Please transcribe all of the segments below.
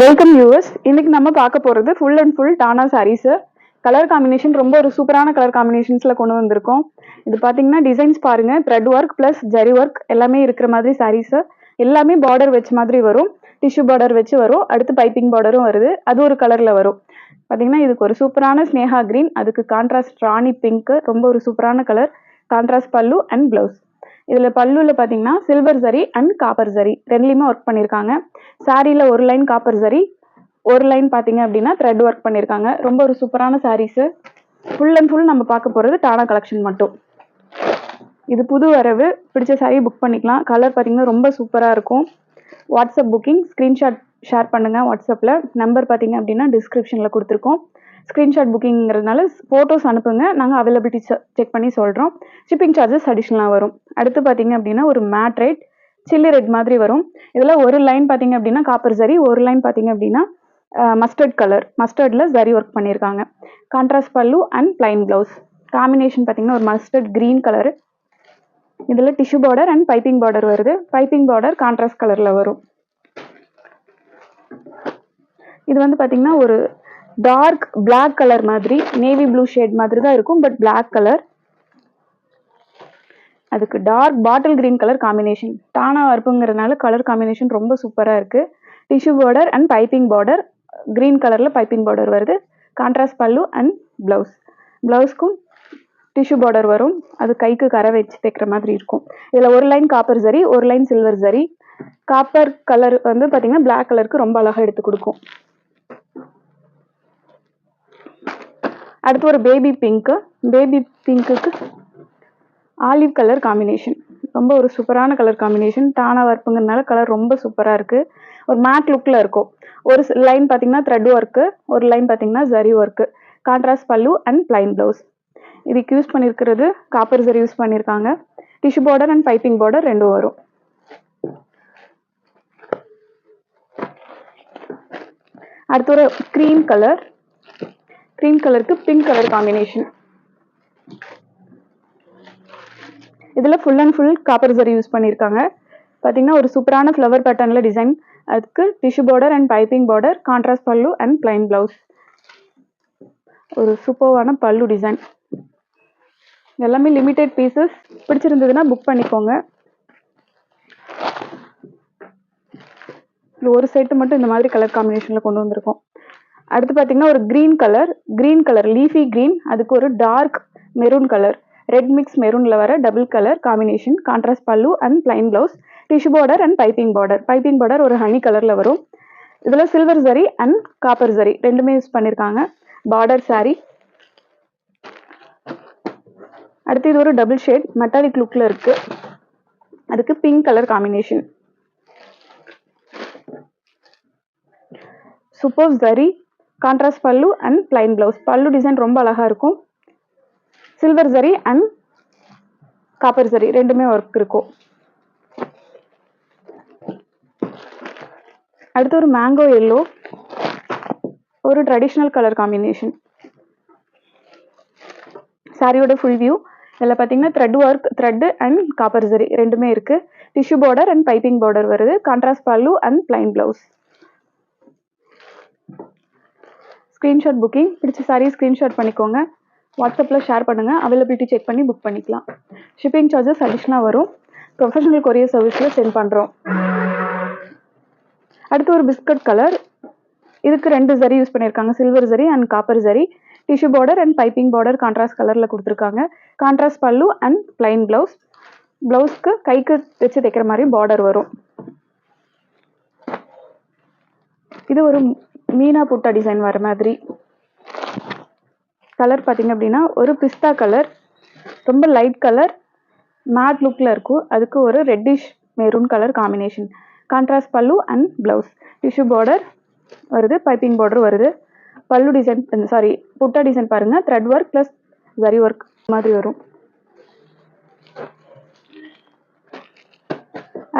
Welcome viewers இன்னைக்கு நம்ம பார்க்க போறது ஃபுல் அண்ட் ஃபுல் டானா சாரீஸ் கலர் காம்பினேஷன் ரொம்ப ஒரு சூப்பரான கலர் காம்பினேஷன்ஸ்ல கொண்டு வந்திருக்கோம். இது பாத்தீங்கன்னா டிசைன்ஸ் பாருங்க. Thread work plus zari work எல்லாமே இருக்கிற மாதிரி சாரீஸ் எல்லாமே பார்டர் வச்ச மாதிரி வரும். டிஷ்யூ பார்டர் வச்சு வரும். அடுத்து பைப்பிங் பார்டரும் வருது. அது ஒரு கலர்ல வரும். பாத்தீங்கன்னா இதுக்கு ஒரு சூப்பரான ஸ்னேகா கிரீன் அதுக்கு கான்ட்ராஸ்ட் ராணி பிங்க் ரொம்ப ஒரு சூப்பரான colour contrast pallu and blouse இதில் பல்லுவில் பார்த்தீங்கன்னா சில்வர் சரி அண்ட் காப்பர் சரி ரெண்டுலேயுமே ஒர்க் பண்ணியிருக்காங்க சாரியில் ஒரு லைன் காப்பர் சரி ஒரு லைன் பார்த்தீங்க அப்படின்னா த்ரெட் ஒர்க் பண்ணியிருக்காங்க ரொம்ப ஒரு சூப்பரான சாரீஸு ஃபுல் அண்ட் ஃபுல் நம்ம பார்க்க போகிறது டானா கலெக்ஷன் மட்டும். இது புது வரவு. பிடிச்ச சாரி புக் பண்ணிக்கலாம். கலர் பார்த்தீங்கன்னா ரொம்ப சூப்பராக இருக்கும். வாட்ஸ்அப் புக்கிங் ஸ்க்ரீன்ஷாட் ஷேர் பண்ணுங்கள் வாட்ஸ்அப்பில் நம்பர் பார்த்தீங்க அப்படின்னா டிஸ்கிரிப்ஷனில் கொடுத்துருக்கோம். ஸ்க்ரீன்ஷாட் புக்கிங்கிறதுனால ஃபோட்டோஸ் அனுப்புங்க. நாங்கள் அவைலபிலிட்டி செக் பண்ணி சொல்கிறோம் ஷிப்பிங் சார்ஜஸ் அடிஷ்னலாக வரும். அடுத்து பார்த்தீங்க அப்படின்னா ஒரு மேட் ரேட் சில்லி ரெட் மாதிரி வரும். இதில் ஒரு லைன் பார்த்தீங்க அப்படின்னா காப்பர் சரி ஒரு லைன் பார்த்தீங்க அப்படின்னா மஸ்டர்ட் கலர் மஸ்டர்டில் சரி ஒர்க் பண்ணியிருக்காங்க. கான்ட்ராஸ்ட் பல்லு அண்ட் பிளைன் ப்ளவுஸ் காம்பினேஷன் பார்த்தீங்கன்னா ஒரு மஸ்டர்ட் க்ரீன் கலர் இதில் tissue border and piping border வருது. பைப்பிங் பார்டர் கான்ட்ராஸ்ட் கலரில் வரும். இது வந்து பார்த்தீங்கன்னா ஒரு டார்க் பிளாக் கலர் மாதிரி நேவி ப்ளூ ஷேட் மாதிரி தான் இருக்கும் பட் பிளாக் கலர் அதுக்கு dark bottle green colour combination டானா வறுப்புங்கிறதுனால கலர் காம்பினேஷன் ரொம்ப சூப்பராக இருக்குது tissue border and piping border green கலரில் பைப்பிங் பார்டர் வருது. கான்ட்ராஸ்ட் பல்லு அண்ட் ப்ளவுஸ் ப்ளவுஸ்க்கும் டிஷ்யூ பார்டர் வரும். அது கைக்கு கரை வச்சு தைக்கிற மாதிரி இருக்கும். இதில் ஒரு லைன் காப்பர் ஜரி ஒரு line silver zari copper colour வந்து பார்த்தீங்கன்னா பிளாக் கலருக்கு ரொம்ப அழகாக எடுத்து கொடுக்கும். அடுத்து ஒரு பேபி பிங்க்கு பேபி பிங்க்குக்கு ஆலிவ் கலர் காம்பினேஷன். ரொம்ப ஒரு சூப்பரான கலர் காம்பினேஷன். டானா வர்ப்புங்கிறதுனால கலர் ரொம்ப சூப்பராக இருக்குது ஒரு மேட் லுக்கில் இருக்கும். ஒரு லைன் பார்த்தீங்கன்னா த்ரெட் ஒர்க்கு ஒரு லைன் பார்த்தீங்கன்னா zari work contrast pallu and plain blouse இதுக்கு யூஸ் பண்ணியிருக்கிறது காப்பர் ஜரி யூஸ் பண்ணியிருக்காங்க tissue border and piping border ரெண்டும் வரும். அடுத்து ஒரு க்ரீம் கலர் க்ரீம் கலருக்கு பிங்க் கலர் காம்பினேஷன் இதில் full and full copper zari use பண்ணியிருக்காங்க. பார்த்தீங்கன்னா ஒரு சூப்பரான ஃப்ளவர் பேட்டர்னில் டிசைன் அதுக்கு tissue border and piping border contrast pallu and plain blouse ஒரு சூப்பர்வான பல்லு டிசைன் எல்லாமே லிமிடெட் பீசஸ் பிடிச்சிருந்ததுன்னா புக் பண்ணிக்கோங்க. ஒரு செட்டு மட்டும் இந்த மாதிரி கலர் காம்பினேஷனில் கொண்டு வந்திருக்கோம். அடுத்து பார்த்தீங்கன்னா ஒரு green colour green colour leafy green அதுக்கு ஒரு dark maroon colour red mix மெரூனில் வர double colour combination contrast pallu and plain blouse tissue border and piping border piping border ஒரு ஹனி கலரில் வரும். இதில் silver zari and copper zari ரெண்டுமே use பண்ணியிருக்காங்க border sorry அடுத்து இது ஒரு டபுள் ஷேட் மெட்டாலிக் லுக்கில் இருக்குது அதுக்கு pink colour combination super zari contrast pallu and plain blouse pallu design ரொம்ப அழகாக இருக்கும். Silver zari and copper zari ரெண்டுமே ஒர்க் இருக்கும் அடுத்து ஒரு மேங்கோ எல்லோ ஒரு ட்ரெடிஷ்னல் கலர் காம்பினேஷன் சாரியோட ஃபுல் வியூ இதில் பார்த்தீங்கன்னா thread work thread and copper zari ரெண்டுமே இருக்கு. Tissue border and piping border வருது. Contrast pallu and plain blouse screenshot booking பிடிச்ச சாரி ஸ்க்ரீன்ஷாட் பண்ணிக்கோங்க. வாட்ஸ்அப்பில் ஷேர் பண்ணுங்கள் அவைலபிலிட்டி செக் பண்ணி புக் பண்ணிக்கலாம். ஷிப்பிங் சார்ஜஸ் அடிஷ்னலாக வரும். ப்ரொஃபஷனல் கொரியர் சர்வீஸில் சென்ட் பண்ணுறோம் அடுத்து ஒரு பிஸ்கட் கலர் இதுக்கு ரெண்டு ஜரி யூஸ் பண்ணியிருக்காங்க silver zari and copper zari tissue border and piping border contrast கலரில் கொடுத்துருக்காங்க. கான்ட்ராஸ்ட் பல்லு அண்ட் பிளைன் ப்ளவுஸ் ப்ளவுஸ்க்கு கைக்கு வச்சு தைக்கிற மாதிரி பார்டர் வரும். இது ஒரு மீனா புட்டா டிசைன் வர மாதிரி. கலர் பார்த்திங்க அப்படின்னா ஒரு பிஸ்தா கலர் ரொம்ப லைட் கலர் மேட் லுக்கில் இருக்கும். அதுக்கு ஒரு reddish maroon colour combination contrast pallu and blouse tissue border வருது பைப்பிங் பார்டர் வருது. பல்லு டிசைன் சாரி புட்டா டிசைன் பாருங்கள் thread work plus zari work மாதிரி வரும்.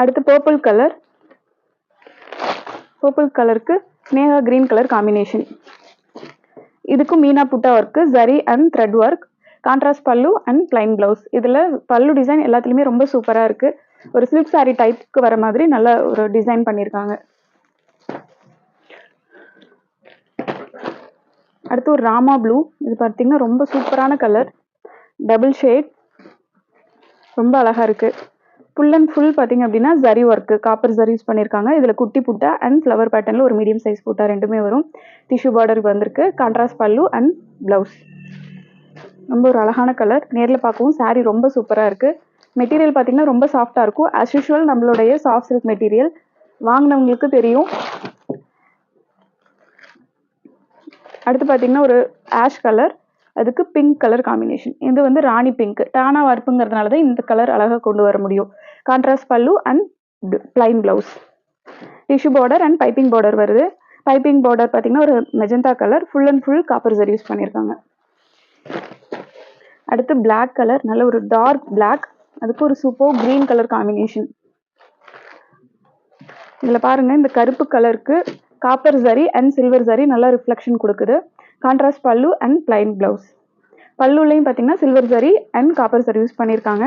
அடுத்து பர்பிள் கலர் பர்பிள் கலருக்கு ஸ்னேகா க்ரீன் கலர் காம்பினேஷன் இதுக்கும் meena butta work zari and thread work contrast pallu and plain blouse இதில் pallu design எல்லாத்துலேயுமே ரொம்ப சூப்பராக இருக்குது ஒரு சில்க் சாரீ டைப்புக்கு வர மாதிரி நல்ல ஒரு டிசைன் பண்ணியிருக்காங்க அடுத்து ஒரு ராமா ப்ளூ இது பார்த்தீங்கன்னா ரொம்ப சூப்பரான கலர் டபுள் ஷேட் ரொம்ப அழகாக இருக்குது ஃபுல் அண்ட் ஃபுல் பார்த்தீங்க அப்படின்னா zari work copper zari use பண்ணியிருக்காங்க இதில் குட்டி புட்டா அண்ட் ஃப்ளவர் பேட்டர்னில் ஒரு மீடியம் சைஸ் புட்டா ரெண்டுமே வரும். டிஷ்யூ பார்டர் வந்திருக்கு. கான்ட்ராஸ்ட் பல்லு அண்ட் ப்ளவுஸ் ரொம்ப ஒரு அழகான கலர் நேரில் பார்க்கவும் சாரீ ரொம்ப சூப்பராக இருக்குது மெட்டீரியல் பார்த்தீங்கன்னா ரொம்ப சாஃப்டாக இருக்கும். ஆஸ் யூஷுவல் நம்மளுடைய சாஃப்ட் சில்க் மெட்டீரியல் வாங்கினவங்களுக்கு தெரியும். அடுத்து பார்த்தீங்கன்னா ஒரு ஆஷ் கலர் அதுக்கு பிங்க் கலர் காம்பினேஷன் இது வந்து ராணி பிங்க் டானா வறுப்புங்கிறதுனால தான் இந்த கலர் அழகாக கொண்டு வர முடியும். Contrast pallu and plain blouse tissue border and piping border வருது. பைப்பிங் பார்டர் பார்த்தீங்கன்னா ஒரு magenta colour full and full copper zari use பண்ணியிருக்காங்க அடுத்து பிளாக் கலர் நல்ல ஒரு டார்க் பிளாக் அதுக்கு ஒரு சூப்பர் க்ரீன் கலர் காம்பினேஷன் இதில் பாருங்க இந்த கருப்பு கலருக்கு காப்பர் சரி அண்ட் சில்வர் சரி நல்லா ரிஃப்ளெக்ஷன் கொடுக்குது. கான்ட்ராஸ்ட் பல்லு அண்ட் பிளைன் பிளவுஸ் பல்லுலையும் பார்த்தீங்கன்னா சில்வர் சரி அண்ட் காப்பர் சரி யூஸ் பண்ணியிருக்காங்க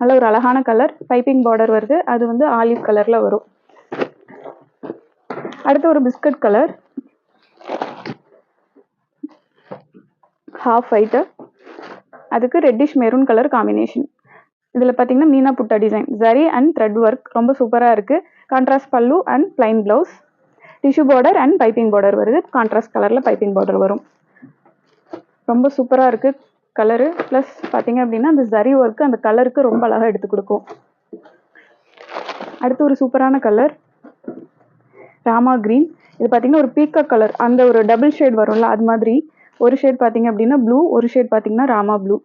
நல்ல ஒரு அழகான கலர் பைப்பிங் பார்டர் வருது. அது வந்து ஆலிவ் கலரில் வரும். அடுத்து ஒரு பிஸ்கட் கலர் ஹாஃப் ஒயிட்டு அதுக்கு ரெட்டிஷ் மெரூன் கலர் காம்பினேஷன் இதில் பார்த்தீங்கன்னா meena butta design zari and thread work ரொம்ப சூப்பராக இருக்குது contrast pallu and plain blouse tissue border and piping border வருது. கான்ட்ராஸ்ட் கலரில் பைப்பிங் பார்டர் வரும். ரொம்ப சூப்பராக இருக்குது கலரு ப்ளஸ் பார்த்தீங்க அப்படின்னா அந்த ஜரி ஒர்க்கு அந்த கலருக்கு ரொம்ப அழகாக எடுத்து கொடுக்கும். அடுத்து ஒரு சூப்பரான கலர் ராமா கிரீன் இது பார்த்தீங்கன்னா ஒரு பீக்கா கலர் அந்த ஒரு டபுள் ஷேட் வரும்ல அது மாதிரி. ஒரு ஷேட் பார்த்தீங்க அப்படின்னா ப்ளூ ஒரு ஷேட் பார்த்தீங்கன்னா Rama blue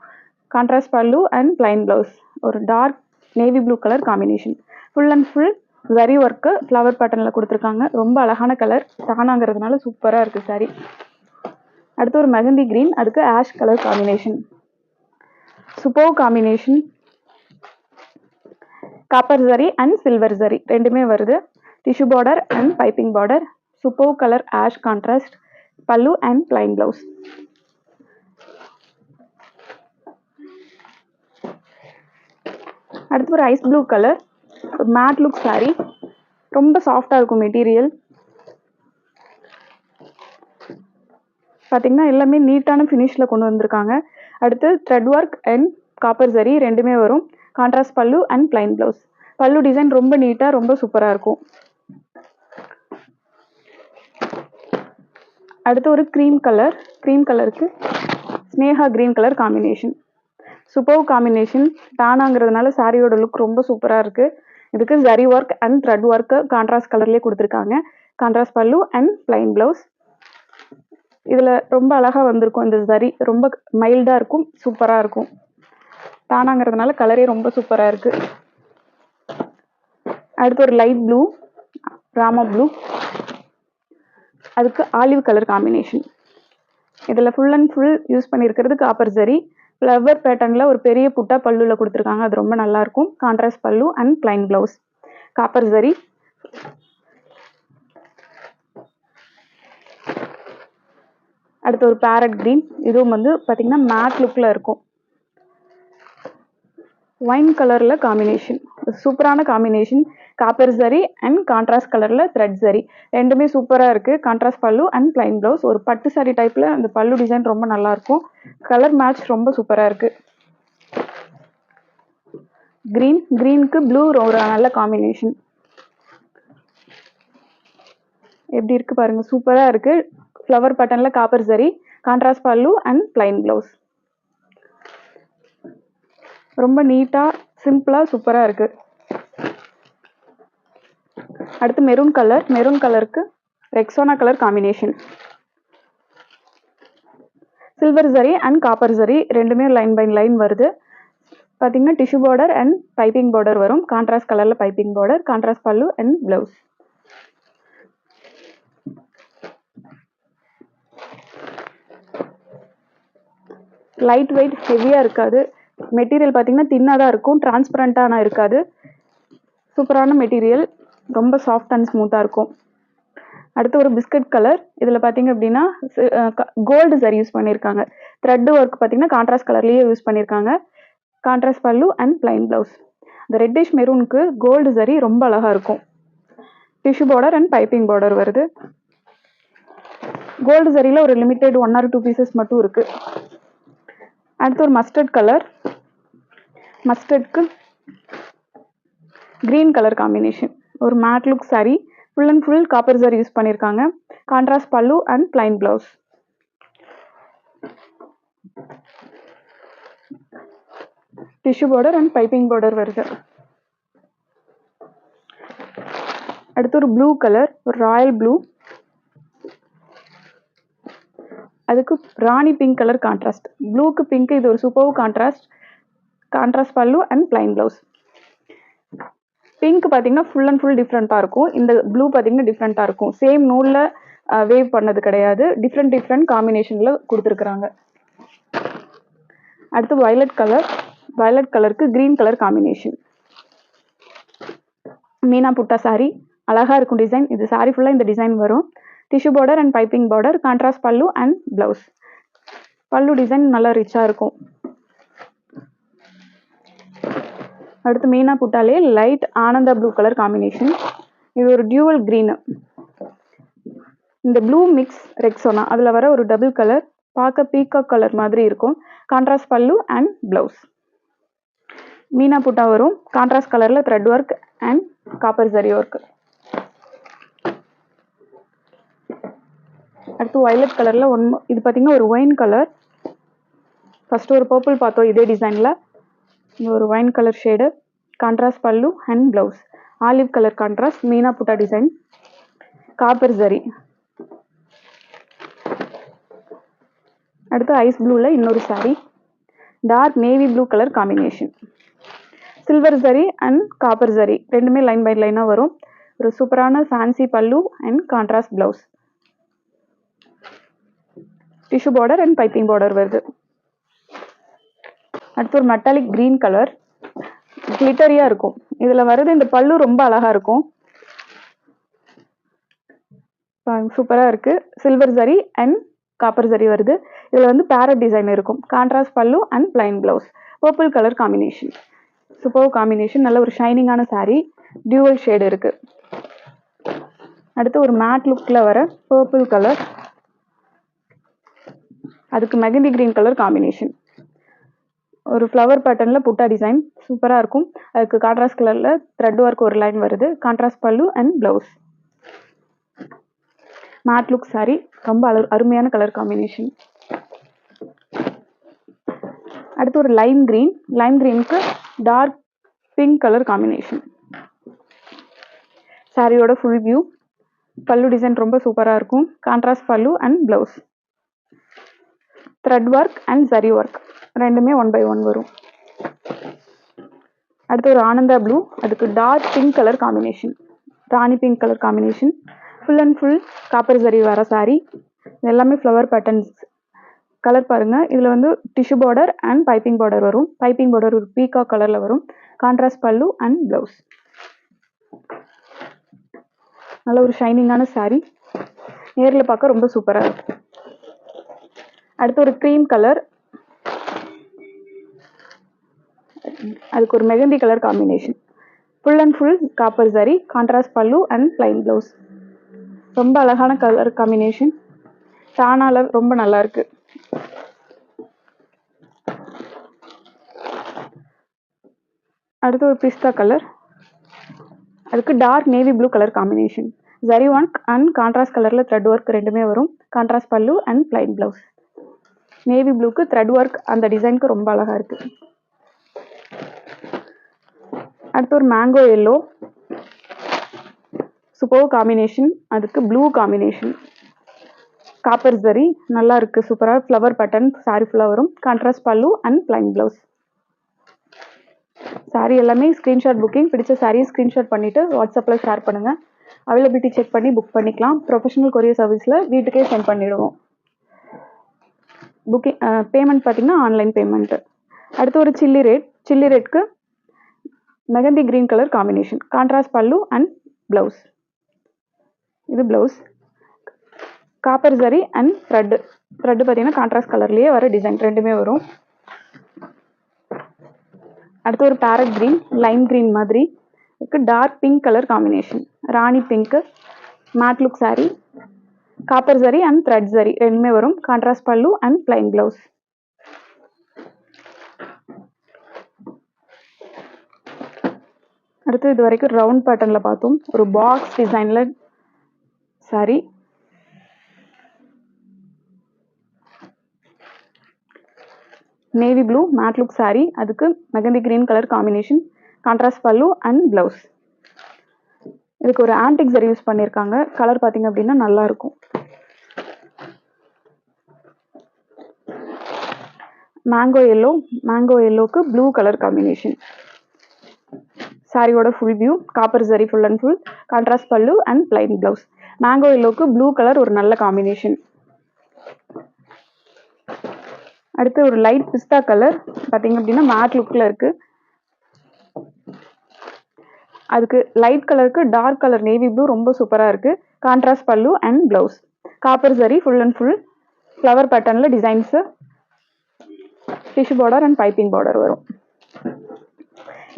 contrast pallu and plain blouse ஒரு dark navy blue colour combination full and full zari work flower பேட்டர்னில் கொடுத்துருக்காங்க. ரொம்ப அழகான கலர் தானாங்கிறதுனால சூப்பராக இருக்குது சாரி அடுத்து ஒரு மெகந்தி கிரீன் அதுக்கு ash colour combination super combination copper zari and silver zari ரெண்டுமே வருது. Tissue border and piping border super colour ash contrast pallu and plain blouse அடுத்து ஒரு ஐஸ் ப்ளூ கலர் ஒரு மேட் லுக் saree ரொம்ப சாஃப்டாக இருக்கும் மெட்டீரியல் பார்த்தீங்கன்னா எல்லாமே நீட்டான ஃபினிஷில் கொண்டு வந்திருக்காங்க. அடுத்து thread work and copper zari ரெண்டுமே வரும். Contrast pallu and plain blouse pallu design ரொம்ப நீட்டாக ரொம்ப சூப்பராக இருக்கும். அடுத்து ஒரு க்ரீம் கலர் க்ரீம் கலருக்கு Sneha green colour combination super combination டானாங்கிறதுனால சாரியோட லுக் ரொம்ப சூப்பராக இருக்குது இதுக்கு zari work and thread work contrast கலர்லேயே கொடுத்துருக்காங்க. கான்ட்ராஸ்ட் பல்லு அண்ட் பிளைன் ப்ளவுஸ் இதில் ரொம்ப அழகாக வந்திருக்கும். இந்த சரி ரொம்ப மைல்டாக இருக்கும் சூப்பராக இருக்கும். தானாங்கிறதுனால கலரே ரொம்ப சூப்பராக இருக்குது அடுத்து ஒரு லைட் ப்ளூ ராமா ப்ளூ அதுக்கு ஆலிவ் கலர் காம்பினேஷன் இதில் ஃபுல் அண்ட் ஃபுல் யூஸ் பண்ணியிருக்கிறது காப்பர் சரி. ஃப்ளவர் பேட்டர்னில் ஒரு பெரிய புட்டா பல்லுல கொடுத்துருக்காங்க. அது ரொம்ப நல்லாயிருக்கும் கான்ட்ராஸ்ட் பல்லு அண்ட் பிளைன் ப்ளவுஸ் காப்பர் சரி. அடுத்து ஒரு பேரட் கிரீன் இதுவும் வந்து பார்த்தீங்கன்னா மேட் லுக்கில் இருக்கும். ஒயின் கலரில் காம்பினேஷன் சூப்பரான combination copper zari and contrast கலரில் த்ரெட் ஜரி ரெண்டுமே சூப்பராக இருக்குது கான்ட்ராஸ்ட் பல்லு அண்ட் பிளைன் ப்ளவுஸ் ஒரு பட்டு சாரி டைப்பில் அந்த பல்லு டிசைன் ரொம்ப நல்லாயிருக்கும் கலர் மேட்ச் ரொம்ப சூப்பராக இருக்குது க்ரீன் க்ரீனுக்கு ப்ளூ ஒரு நல்ல காம்பினேஷன் எப்படி இருக்குது பாருங்கள் சூப்பராக இருக்குது ஃப்ளவர் பட்டனில் copper zari contrast pallu and plain blouse ரொம்ப நீட்டாக சிம்பிளாக சூப்பராக இருக்குது அடுத்து மெரூன் கலர் மெரூன் கலருக்கு Rexona colour combination silver zari and copper zari ரெண்டுமே லைன் பை லைன் வருது. பார்த்தீங்கன்னா tissue border and piping border வரும். கான்ட்ராஸ்ட் கலரில் piping border contrast pallu and blouse light weight ஹெவியாக இருக்காது. மெட்டீரியல் பார்த்தீங்கன்னா தின்னாக தான் இருக்கும். டிரான்ஸ்பரண்ட்டான இருக்காது. சூப்பரான மெட்டீரியல் ரொம்ப சாஃப்ட் அண்ட் ஸ்மூத்தாக இருக்கும். அடுத்து ஒரு பிஸ்கட் கலர் இதில் பார்த்தீங்க அப்படின்னா கோல்டு சரி யூஸ் பண்ணியிருக்காங்க த்ரெட் ஒர்க் பார்த்தீங்கன்னா கான்ட்ராஸ்ட் கலர்லேயே யூஸ் பண்ணியிருக்காங்க contrast pallu and plain blouse இந்த ரெட்டிஷ் மெரூனுக்கு கோல்டு சரி ரொம்ப அழகாக இருக்கும். Tissue border and piping border வருது. கோல்டு சரியில் ஒரு limited one or two pieces மட்டும் இருக்குது அடுத்து ஒரு மஸ்டர்ட் கலர் மஸ்டர்ட்க்கு கிரீன் கலர் காம்பினேஷன் ஒரு matte look sari full and full copper zari use பண்ணியிருக்காங்க contrast pallu and plain blouse tissue border and piping border வருது. அடுத்து ஒரு ப்ளூ கலர் ஒரு ராயல் ப்ளூ அதுக்கு ராணி பிங்க் கலர் கான்ட்ராஸ்ட் ப்ளூக்கு pink இது ஒரு super contrast contrast pallu and plain blouse pink பார்த்தீங்கன்னா ஃபுல் அண்ட் ஃபுல் டிஃப்ரெண்ட்டாக இருக்கும். இந்த ப்ளூ பார்த்தீங்கன்னா டிஃப்ரெண்ட்டாக இருக்கும். சேம் நூலில் வேவ் பண்ணது கிடையாது. டிஃப்ரெண்ட் டிஃப்ரெண்ட் காம்பினேஷனில் கொடுத்துருக்குறாங்க. அடுத்து வயலட் கலர் வயலட் கலருக்கு green colour combination meena butta sari அழகாக இருக்கும் டிசைன் இது சாரி ஃபுல்லாக இந்த டிசைன் வரும். Tissue border and piping border contrast pallu and blouse pallu design நல்லா ரிச்சாக இருக்கும். அடுத்து மெயினாக புட்டாலே light Ananda blue colour combination இது ஒரு டியூவல் க்ரீனு இந்த ப்ளூ மிக்ஸ் ரெக்ஸோனா அதில் வர ஒரு டபுள் கலர் பார்க்க பீகாக் கலர் மாதிரி இருக்கும். கான்ட்ராஸ்ட் பல்லு அண்ட் பிளவுஸ் மீனா புட்டா வரும். கான்ட்ராஸ்ட் கலரில் thread work and copper zari work அடுத்து வயலட் கலரில் ஒன் இது பார்த்திங்கன்னா ஒரு ஒயின் கலர் ஃபஸ்ட்டு ஒரு பர்பிள் பார்த்தோம் இதே டிசைனில் இது ஒரு wine colour shade contrast pallu and blouse olive colour contrast meena butta design copper zari அடுத்து ஐஸ் ப்ளூவில் இன்னொரு saree. Dark navy blue colour combination silver zari and copper zari line line by லைனாக வரும். ஒரு சூப்பரான fancy pallu and contrast blouse tissue border and piping border வருது. அடுத்து ஒரு மெட்டாலிக் கிரீன் கலர் கிளிட்டரியாக இருக்கும். இதில் வர்றது இந்த பல்லு ரொம்ப அழகாக இருக்கும். சூப்பராக இருக்கு. சில்வர் சரி அண்ட் காப்பர் சரி வருது. இதில் வந்து பேரட் டிசைன் இருக்கும். Contrast pallu and plain blouse purple colour combination super combination நல்ல ஒரு ஷைனிங்கான saree. டியூவல் ஷேடு இருக்கு. அடுத்து ஒரு மேட் லுக்கில் வர பர்பிள் கலர் அதுக்கு மெகந்தி கிரீன் கலர் காம்பினேஷன் ஒரு ஃப்ளவர் பேட்டர்னில் புட்டா டிசைன் சூப்பராக இருக்கும். அதுக்கு கான்ட்ராஸ்ட் கலரில் த்ரெட் ஒர்க் ஒரு லைன் வருது. Contrast pallu and blouse matte look sari ரொம்ப அலு அருமையான கலர் காம்பினேஷன் அடுத்து ஒரு லைம் க்ரீன் லைம் க்ரீனுக்கு டார்க் பிங்க் கலர் காம்பினேஷன் சாரியோட ஃபுல் வியூ பல்லு டிசைன் ரொம்ப சூப்பராக இருக்கும். Contrast pallu and blouse thread work and zari work ரெண்டுமே ஒன் பை ஒன் வரும். அடுத்து ஒரு ஆனந்தா ப்ளூ அதுக்கு dark pink colour combination rani pink colour combination full and full copper zari வர சாரி எல்லாமே ஃப்ளவர் பேட்டர்ன்ஸ் கலர் பாருங்கள் இதில் வந்து tissue border and piping border வரும். பைப்பிங் பார்டர் ஒரு பீகா கலரில் வரும். கான்ட்ராஸ்ட் பல்லு அண்ட் ப்ளவுஸ் நல்ல ஒரு ஷைனிங்கான saree. நேரில் பார்க்க ரொம்ப சூப்பராக இருக்கும் அடுத்து ஒரு க்ரீம் கலர் அதுக்கு ஒரு mehendi colour combination full and full copper zari contrast pallu and plain blouse ரொம்ப அழகான கலர் காம்பினேஷன் தானால ரொம்ப நல்லா இருக்கு. அடுத்து ஒரு பிஸ்தா கலர் அதுக்கு dark navy blue colour combination zari one and contrast கலரில் த்ரெட் ஒர்க் ரெண்டுமே வரும். Contrast pallu and plain blouse navy ப்ளூக்கு thread work அந்த டிசைனுக்கு ரொம்ப அழகா இருக்கு. அடுத்து ஒரு மேங்கோ எல்லோ சூப்பர் காம்பினேஷன் அதுக்கு ப்ளூ காம்பினேஷன் காப்பர் ஜரி நல்லா இருக்கு சூப்பராக ஃப்ளவர் பட்டன் சாரி ஃபுல்லாக வரும் contrast pallu and plain blouse sari எல்லாமே ஸ்க்ரீன்ஷாட் புக்கிங் பிடிச்ச சாரியை ஸ்க்ரீன்ஷாட் பண்ணிவிட்டு வாட்ஸ்அப்பில் ஷேர் பண்ணுங்கள் அவைலபிலிட்டி செக் பண்ணி புக் பண்ணிக்கலாம். ப்ரொஃபஷனல் கொரியர் சர்வீஸில் வீட்டுக்கே சென்ட் பண்ணிவிடுவோம் புக்கிங் பேமெண்ட் பார்த்தீங்கன்னா ஆன்லைன் பேமெண்ட்டு அடுத்து ஒரு chilli red chilli ரேட்க்கு mehendi green colour combination contrast pallu and blouse இது blouse copper zari and thread thread பார்த்தீங்கன்னா கான்ட்ராஸ்ட் கலர்லேயே வர டிசைன் ரெண்டுமே வரும். அடுத்து ஒரு பேரட் க்ரீன் லைம் கிரீன் மாதிரி. Dark pink colour combination rani pink matte look sari copper zari and thread zari ரெண்டுமே வரும் கான்ட்ராஸ்ட் பல்லு அண்ட் பிளைன் பிளவுஸ் அடுத்து இது வரைக்கும் ரவுண்ட் பேட்டர்னில் பார்த்தோம் ஒரு பாக்ஸ் டிசைனில் saree navy blue matte look saree அதுக்கு mehendi green colour combination contrast pallu and blouse இதுக்கு ஒரு ஆன்டிக் ஜரி யூஸ் பண்ணியிருக்காங்க கலர் பார்த்தீங்க அப்படின்னா நல்லா இருக்கும். மேங்கோ எல்லோ மேங்கோ எல்லோக்கு ப்ளூ கலர் காம்பினேஷன் சாரியோட full view copper zari full and full contrast pallu and plain blouse mango எல்லோக்கு blue colour ஒரு நல்ல காம்பினேஷன் அடுத்து ஒரு லைட் பிஸ்தா கலர் பார்த்தீங்க அப்படின்னா மேட் லுக்கில் இருக்குது அதுக்கு லைட் கலருக்கு டார்க் கலர் நேவி ப்ளூ ரொம்ப சூப்பராக இருக்குது contrast pallu and blouse copper zari full and full flower பேட்டர்னில் designs tissue border and piping border வரும்.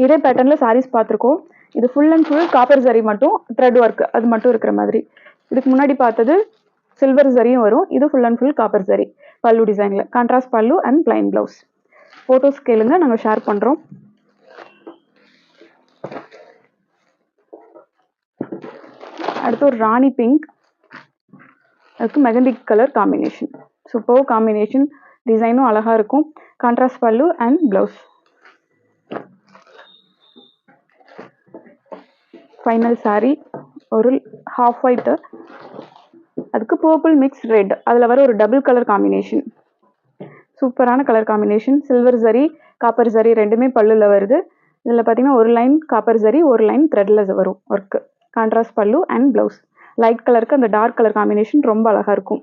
இதே பேட்டர்னில் சாரீஸ் பார்த்துருக்கோம். இது ஃபுல் அண்ட் ஃபுல் காப்பர் சரி மட்டும் த்ரெட் ஒர்க் அது மட்டும் இருக்கிற மாதிரி. இதுக்கு முன்னாடி பார்த்தது சில்வர் சரியும் வரும். இது ஃபுல் அண்ட் ஃபுல் காப்பர் சரி பல்லு டிசைனில் கான்ட்ராஸ்ட் பல்லு அண்ட் பிளைன் ப்ளவுஸ் ஃபோட்டோஸ் கேளுங்க. நாங்கள் ஷேர் பண்ணுறோம் அடுத்து ஒரு ராணி பிங்க் அதுக்கு mehendi colour combination super combination டிசைனும் அழகாக இருக்கும். Contrast pallu and blouse final saree ஒரு ஹாஃப் ஒயிட்டு அதுக்கு பர்பிள் மிக்ஸ் ரெட் அதில் வர ஒரு டபுள் கலர் காம்பினேஷன் சூப்பரான colour combination silver zari copper zari ரெண்டுமே பல்லுல வருது. இதில் பார்த்தீங்கன்னா ஒரு லைன் காப்பர் சரி ஒரு லைன் த்ரெட்டில் வரும் work contrast pallu and blouse light கலருக்கு அந்த டார்க் கலர் காம்பினேஷன் ரொம்ப அழகாக இருக்கும்.